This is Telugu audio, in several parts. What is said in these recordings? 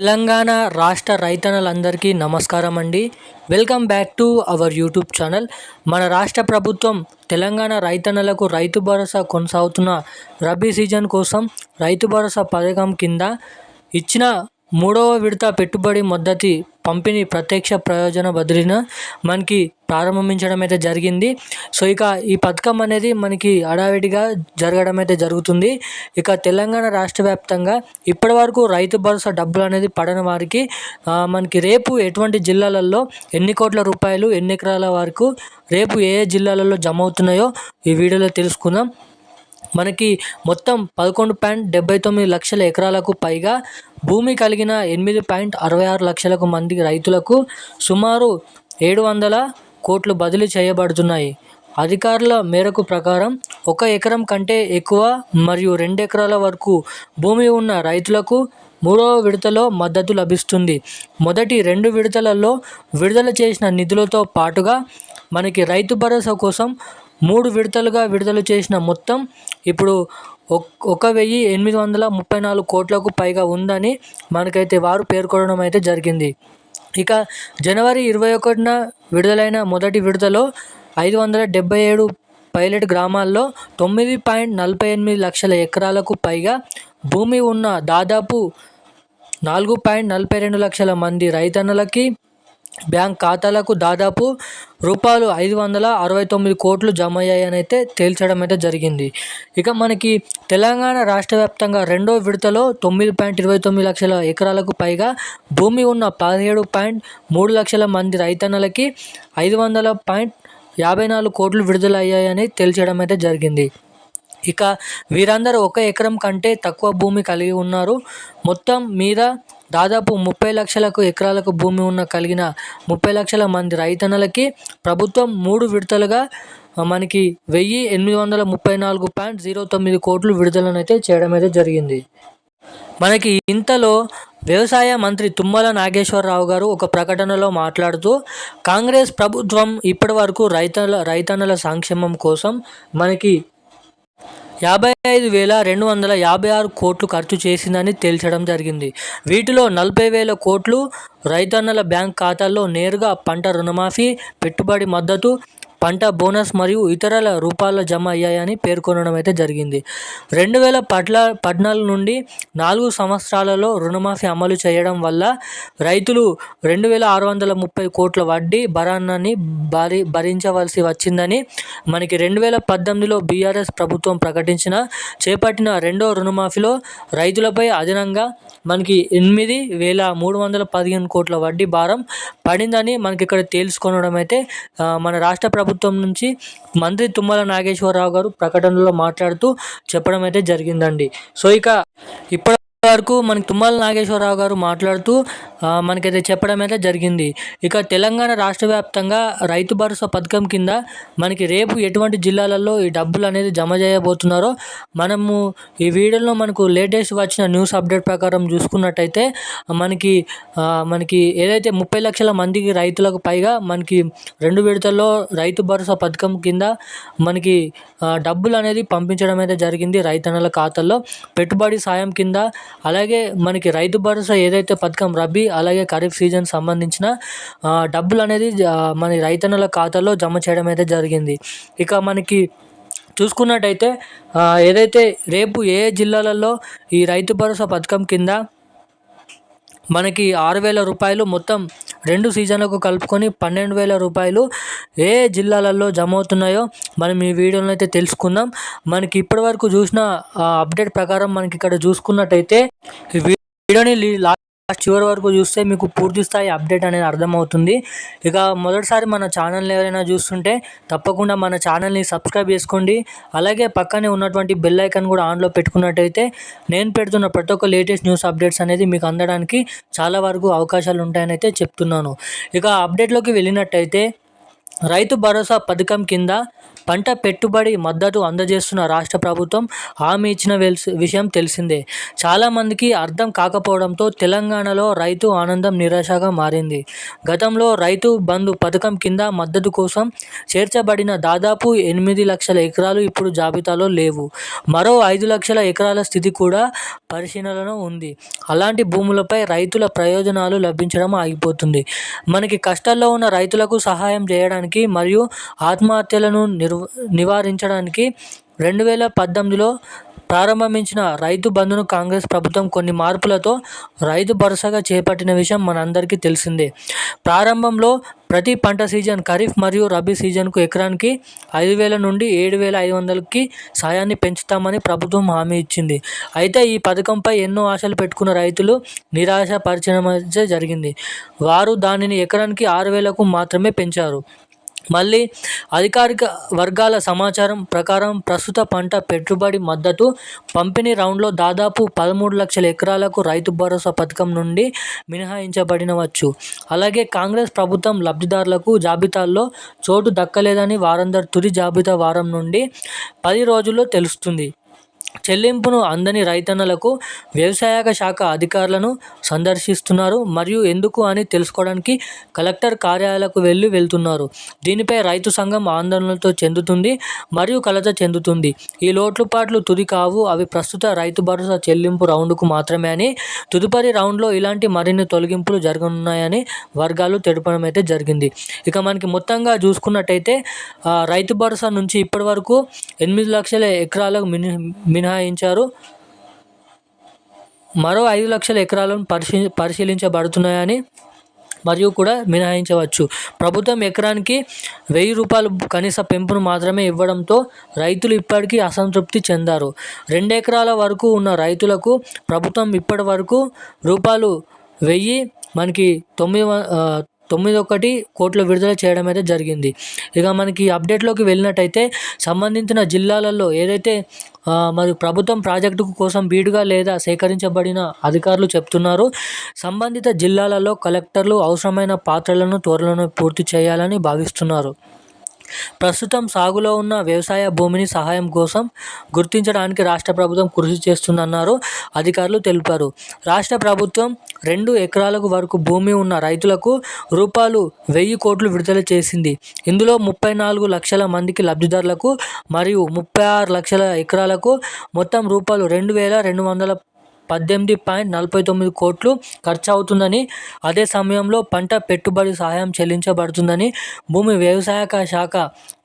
తెలంగాణ రాష్ట్ర రైతన్నలందరికీ నమస్కారం అండి welcome back to our YouTube channel. మన రాష్ట్ర ప్రభుత్వం తెలంగాణ రైతన్నలకు రైతు భరోసా కొనసాగుతున్న రబీ సీజన్ కోసం రైతు భరోసా పథకం కింద ఇచ్చిన మూడవ విడత పెట్టుబడి మద్దతు పంపిణీ ప్రత్యక్ష ప్రయోజన బదిలీన మనకి ప్రారంభించడం అయితే జరిగింది. సో ఇక ఈ పథకం అనేది మనకి హడావిడిగా జరగడం అయితే జరుగుతుంది. ఇక తెలంగాణ రాష్ట్ర వ్యాప్తంగా ఇప్పటి వరకు రైతు భరోసా డబ్బులు అనేది పడని వారికి మనకి రేపు ఎటువంటి జిల్లాలలో ఎన్ని కోట్ల రూపాయలు ఎన్ని ఎకరాల వరకు రేపు ఏ ఏ జిల్లాలలో జమ అవుతున్నాయో ఈ వీడియోలో తెలుసుకుందాం. మనకి మొత్తం పదకొండు పాయింట్ డెబ్బై తొమ్మిది లక్షల ఎకరాలకు పైగా భూమి కలిగిన ఎనిమిది పాయింట్ అరవై ఆరు లక్షలకు మంది రైతులకు సుమారు ఏడు వందల కోట్లు బదిలీ చేయబడుతున్నాయి. అధికారుల మేరకు ప్రకారం ఒక ఎకరం కంటే ఎక్కువ మరియు రెండు ఎకరాల వరకు భూమి ఉన్న రైతులకు మూడవ విడతలో మద్దతు లభిస్తుంది. మొదటి రెండు విడతలలో విడుదల చేసిన నిధులతో పాటుగా మనకి రైతు భరోసా కోసం మూడు విడతలుగా విడుదల చేసిన మొత్తం ఇప్పుడు ఒక వెయ్యి ఎనిమిది వందల ముప్పై నాలుగు కోట్లకు పైగా ఉందని మనకైతే వారు పేర్కొనడం అయితే జరిగింది. ఇక జనవరి ఇరవై ఒకటిన విడుదలైన మొదటి విడతలో ఐదు వందల డెబ్బై ఏడు పైలట్ గ్రామాల్లో తొమ్మిది పాయింట్ నలభై ఎనిమిది లక్షల ఎకరాలకు పైగా భూమి ఉన్న దాదాపు నాలుగు పాయింట్ నలభై రెండు లక్షల మంది రైతన్నలకి బ్యాంక్ ఖాతాలకు దాదాపు రూపాయలు ఐదు వందల అరవై తొమ్మిది కోట్లు జమ అయ్యాయని అయితే తేల్చడం అయితే జరిగింది. ఇక మనకి తెలంగాణ రాష్ట్ర వ్యాప్తంగా రెండో విడతలో తొమ్మిది పాయింట్ ఇరవై తొమ్మిది లక్షల ఎకరాలకు పైగా భూమి ఉన్న పదిహేడు పాయింట్ మూడు లక్షల మంది రైతన్నలకి ఐదు వందల పాయింట్ యాభై నాలుగు కోట్లు విడుదల అయ్యాయని తేల్చడం అయితే జరిగింది. ఇక వీరందరూ ఒక ఎకరం కంటే తక్కువ భూమి కలిగి ఉన్నారు. మొత్తం మీద దాదాపు ముప్పై లక్షలకు ఎకరాలకు భూమి ఉన్న కలిగిన ముప్పై లక్షల మంది రైతన్నలకి ప్రభుత్వం మూడు విడతలుగా మనకి వెయ్యి ఎనిమిది వందల ముప్పై నాలుగు పాయింట్ జీరో తొమ్మిది కోట్లు విడుదలనైతే చేయడం అయితే జరిగింది. మనకి ఇంతలో వ్యవసాయ మంత్రి తుమ్మల నాగేశ్వరరావు గారు ఒక ప్రకటనలో మాట్లాడుతూ కాంగ్రెస్ ప్రభుత్వం ఇప్పటి వరకు రైతుల రైతన్నల సంక్షేమం కోసం మనకి యాభై ఐదు వేల రెండు వందల యాభై ఆరు కోట్లు ఖర్చు చేసిందని తేల్చడం జరిగింది. వీటిలో నలభై వేల కోట్లు రైతన్నల బ్యాంక్ ఖాతాల్లో నేరుగా పంట రుణమాఫీ పెట్టుబడి మద్దతు పంట బోనస్ మరియు ఇతరుల రూపాల్లో జమ అయ్యాయని పేర్కొనడం అయితే జరిగింది. రెండు వేల పట్ల పద్నాలుగు నుండి నాలుగు సంవత్సరాలలో రుణమాఫీ అమలు చేయడం వల్ల రైతులు రెండు వేల ఆరు వందల ముప్పై కోట్ల వడ్డీ భరాన్ని భరి భరించవలసి వచ్చిందని మనకి రెండు వేల పద్దెనిమిదిలో బీఆర్ఎస్ ప్రభుత్వం ప్రకటించిన చేపట్టిన రెండో రుణమాఫీలో రైతులపై అదనంగా మనకి ఎనిమిది వేల మూడు వందల పదిహేను కోట్ల వడ్డీ భారం పడిందని మనకి ఇక్కడ తేల్చుకోవడం అయితే మన రాష్ట్ర ప్రభుత్వం ప్రభుత్వం నుంచి మంత్రి తుమ్మల నాగేశ్వరరావు గారు ప్రకటనలో మాట్లాడుతూ చెప్పడం అయితే జరిగిందండి. సో ఇక ఇప్పుడు వరకు మన తుమ్మల నాగేశ్వరరావు గారు మాట్లాడుతూ మనకైతే చెప్పడం అయితే జరిగింది. ఇక తెలంగాణ రాష్ట్ర వ్యాప్తంగా రైతు భరోసా పథకం కింద మనకి రేపు ఎటువంటి జిల్లాలలో ఈ డబ్బులు అనేది జమ చేయబోతున్నారో మనము ఈ వీడియోలో మనకు లేటెస్ట్ వచ్చిన న్యూస్ అప్డేట్ ప్రకారం చూసుకున్నట్టయితే మనకి మనకి ఏదైతే ముప్పై లక్షల మందికి రైతులకు పైగా మనకి రెండు విడతల్లో రైతు భరోసా పథకం కింద మనకి డబ్బులు అనేది పంపించడం అయితే జరిగింది రైతన్నల ఖాతాల్లో. పెట్టుబడి సాయం కింద అలాగే మనకి రైతు భరోసా ఏదైతే పథకం రబీ అలాగే ఖరీఫ్ సీజన్ సంబంధించిన డబ్బులు అనేది మన రైతన్నల ఖాతాలో జమ చేయడం అయితే జరిగింది. ఇక మనకి చూసుకున్నట్టయితే ఏదైతే రేపు ఏ జిల్లాలలో ఈ రైతు భరోసా పథకం కింద మనకి ఆరు వేల రూపాయలు మొత్తం రెండు సీజన్లకు కలుపుకొని పన్నెండు వేల రూపాయలు ఏ జిల్లాలలో జమ అవుతున్నాయో మనం ఈ వీడియోలో అయితే తెలుసుకుందాం. మనకి ఇప్పటివరకు చూసిన అప్డేట్ ప్రకారం మనకి ఇక్కడ చూసుకున్నట్టయితే వీడియోని చివరి వరకు చూస్తే మీకు పూర్తి స్థాయి అప్డేట్ అనేది అర్థమవుతుంది. ఇక మొదటిసారి మన ఛానల్ని ఎవరైనా చూస్తుంటే తప్పకుండా మన ఛానల్ని సబ్స్క్రైబ్ చేసుకోండి. అలాగే పక్కనే ఉన్నటువంటి బెల్ ఐకాన్ కూడా ఆన్లో పెట్టుకున్నట్టయితే నేను పెడుతున్న ప్రతి ఒక్క లేటెస్ట్ న్యూస్ అప్డేట్స్ అనేది మీకు అందడానికి చాలా వరకు అవకాశాలు ఉంటాయని అయితే చెప్తున్నాను. ఇక అప్డేట్లోకి వెళ్ళినట్టయితే రైతు భరోసా పథకం కింద పంట పెట్టుబడి మద్దతు అందజేస్తున్న రాష్ట్ర ప్రభుత్వం హామీ ఇచ్చిన విషయం తెలిసిందే. చాలామందికి అర్థం కాకపోవడంతో తెలంగాణలో రైతు ఆనందం నిరాశగా మారింది. గతంలో రైతు బంధు పథకం కింద మద్దతు కోసం చేర్చబడిన దాదాపు ఎనిమిది లక్షల ఎకరాలు ఇప్పుడు జాబితాలో లేవు. మరో ఐదు లక్షల ఎకరాల స్థితి కూడా పరిశీలనలో ఉంది. అలాంటి భూములపై రైతుల ప్రయోజనాలు లభించడం ఆగిపోతుంది. మనకి కష్టాల్లో ఉన్న రైతులకు సహాయం చేయడానికి మరియు ఆత్మహత్యలను నివారించడానికి రెండు వేల పద్దెనిమిదిలో ప్రారంభించిన రైతు బంధును కాంగ్రెస్ ప్రభుత్వం కొన్ని మార్పులతో రైతు భరోసాగా చేపట్టిన విషయం మనందరికీ తెలిసిందే. ప్రారంభంలో ప్రతి పంట సీజన్ ఖరీఫ్ మరియు రబీ సీజన్కు ఎకరానికి ఐదు వేల నుండి ఏడు వేల ఐదు వందలకి సాయాన్ని పెంచుతామని ప్రభుత్వం హామీ ఇచ్చింది. అయితే ఈ పథకంపై ఎన్నో ఆశలు పెట్టుకున్న రైతులు నిరాశ పరిచయం జరిగింది. వారు దానిని ఎకరానికి ఆరు వేలకు మాత్రమే పెంచారు. మళ్ళీ అధికారిక వర్గాల సమాచారం ప్రకారం ప్రస్తుత పంట పెట్టుబడి మద్దతు పంపిణీ రౌండ్లో దాదాపు పదమూడు లక్షల ఎకరాలకు రైతు భరోసా పథకం నుండి మినహాయించబడినవచ్చు. అలాగే కాంగ్రెస్ ప్రభుత్వం లబ్ధిదారులకు జాబితాల్లో చోటు దక్కలేదని వారందరి తుది జాబితా వారం నుండి పది రోజుల్లో తెలుస్తుంది. చెల్లింపును అందని రైతన్నలకు వ్యవసాయ శాఖ అధికారులను సందర్శిస్తున్నారు మరియు ఎందుకు అని తెలుసుకోవడానికి కలెక్టర్ కార్యాలయాలకు వెళ్ళి వెళ్తున్నారు. దీనిపై రైతు సంఘం ఆందోళనలతో చెందుతుంది మరియు కలత చెందుతుంది. ఈ లోట్లుపాట్లు తుది కావు. అవి ప్రస్తుత రైతు భరోసా చెల్లింపు రౌండ్కు మాత్రమే అని తదుపరి రౌండ్లో ఇలాంటి మరిన్ని తొలగింపులు జరగనున్నాయని వర్గాలు తెలపడం అయితే జరిగింది. ఇక మనకి మొత్తంగా చూసుకున్నట్టయితే రైతు భరోసా నుంచి ఇప్పటి వరకు ఎనిమిది లక్షల ఎకరాలకు మిని మినహాయించారు. మరో ఐదు లక్షల ఎకరాలను పరిశీ పరిశీలించబడుతున్నాయని మరియు కూడా మినహాయించవచ్చు. ప్రభుత్వం ఎకరానికి వెయ్యి రూపాయలు కనీస పెంపును మాత్రమే ఇవ్వడంతో రైతులు ఇప్పటికీ అసంతృప్తి చెందారు. రెండు ఎకరాల వరకు ఉన్న రైతులకు ప్రభుత్వం ఇప్పటి వరకు రూపాయలు వెయ్యి మనకి తొమ్మిది తొమ్మిది ఒకటి కోట్లు విడుదల చేయడం అయితే జరిగింది. ఇక మనకి అప్డేట్లోకి వెళ్ళినట్టయితే సంబంధించిన జిల్లాలలో ఏదైతే మరి ప్రభుత్వం ప్రాజెక్టు కోసం బీడుగా లేదా సేకరించబడిన అధికారులు చెప్తున్నారు సంబంధిత జిల్లాలలో కలెక్టర్లు అవసరమైన పాత్రలను త్వరలోనే పూర్తి చేయాలని భావిస్తున్నారు. ప్రస్తుతం సాగులో ఉన్న వ్యవసాయ భూమిని సహాయం కోసం గుర్తించడానికి రాష్ట్ర ప్రభుత్వం కృషి చేస్తుందన్నారు అధికారులు తెలిపారు. రాష్ట్ర ప్రభుత్వం రెండు ఎకరాలకు వరకు భూమి ఉన్న రైతులకు రూపాయలు వెయ్యి కోట్లు విడుదల చేసింది. ఇందులో ముప్పై నాలుగు లక్షల మందికి లబ్ధిదారులకు మరియు ముప్పై ఆరు లక్షల ఎకరాలకు మొత్తం రూపాయలు రెండు వేల రెండు వందల పద్దెనిమిది పాయింట్ నలభై తొమ్మిది కోట్లు ఖర్చు అవుతుందని అదే సమయంలో పంట పెట్టుబడి సహాయం చెల్లించబడుతుందని భూమి వ్యవసాయ శాఖ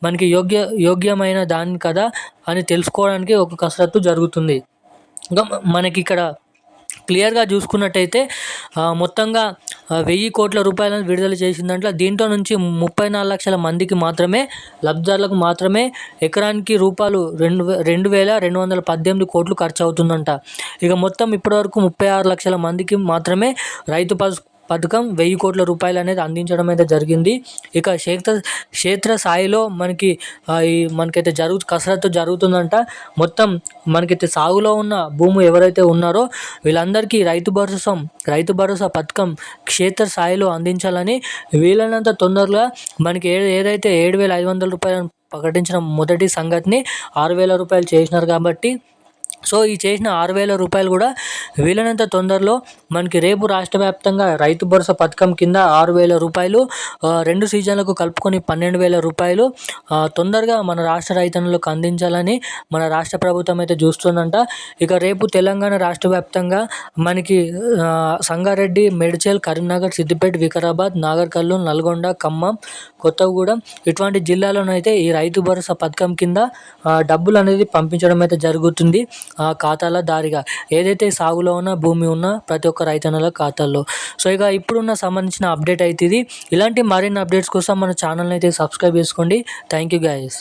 మనకి యోగ్య యోగ్యమైన దాని కదా అని తెలుసుకోవడానికి ఒక కసరత్తు జరుగుతుంది. ఇంకా మనకి ఇక్కడ క్లియర్గా చూసుకున్నట్టయితే మొత్తంగా వెయ్యి కోట్ల రూపాయలను విడుదల చేసిన దాంట్లో దీంట్లో నుంచి ముప్పై నాలుగు లక్షల మందికి మాత్రమే లబ్ధిదారులకు మాత్రమే ఎకరానికి రూపాయలు రెండు రెండు వేల రెండు వందల పద్దెనిమిది కోట్లు ఖర్చు అవుతుందంట ఇక మొత్తం ఇప్పటివరకు ముప్పై ఆరు లక్షల మందికి మాత్రమే రైతు పసు పథకం వెయ్యి కోట్ల రూపాయలు అనేది అందించడం అయితే జరిగింది. ఇక క్షేత్ర క్షేత్ర స్థాయిలో మనకి ఈ మనకైతే జరుగు కసరత్తు జరుగుతుందంట. మొత్తం మనకైతే సాగులో ఉన్న భూమి ఎవరైతే ఉన్నారో వీళ్ళందరికీ రైతు భరోసా రైతు భరోసా పథకం క్షేత్ర స్థాయిలో అందించాలని వీలైనంత తొందరగా మనకి ఏ ఏదైతే ఏడు వేల ఐదు వందల రూపాయలను ప్రకటించిన మొదటి సంగతిని ఆరు వేల రూపాయలు చేసినారు కాబట్టి సో ఈ చేసిన ఆరు వేల రూపాయలు కూడా వీలైనంత తొందరలో మనకి రేపు రాష్ట్ర వ్యాప్తంగా రైతు భరోసా పథకం కింద ఆరు వేల రూపాయలు రెండు సీజన్లకు కలుపుకొని పన్నెండు వేల రూపాయలు తొందరగా మన రాష్ట్ర రైతన్నులకు అందించాలని మన రాష్ట్ర ప్రభుత్వం అయితే చూస్తుందంట. ఇక రేపు తెలంగాణ రాష్ట్ర వ్యాప్తంగా మనకి సంగారెడ్డి మేడ్చల్ కరీంనగర్ సిద్దిపేట వికారాబాద్ నాగర్కర్నూలు నల్గొండ ఖమ్మం కొత్తగూడెం. ఇటువంటి జిల్లాలోనైతే ఈ రైతు భరోసా పథకం కింద డబ్బులు అనేది పంపించడం అయితే జరుగుతుంది ఖాతాల దారిగా. ఏదైతే సాగులో ఉన్న భూమి ఉన్న ప్రతి ఒక్క రైతన్నల ఖాతాల్లో. సో ఇక ఇప్పుడున్న సంబంధించిన అప్డేట్ అయితే ఇది ఇలాంటి మరిన్ని అప్డేట్స్ కోసం మన ఛానల్ని అయితే సబ్స్క్రైబ్ చేసుకోండి. Thank you guys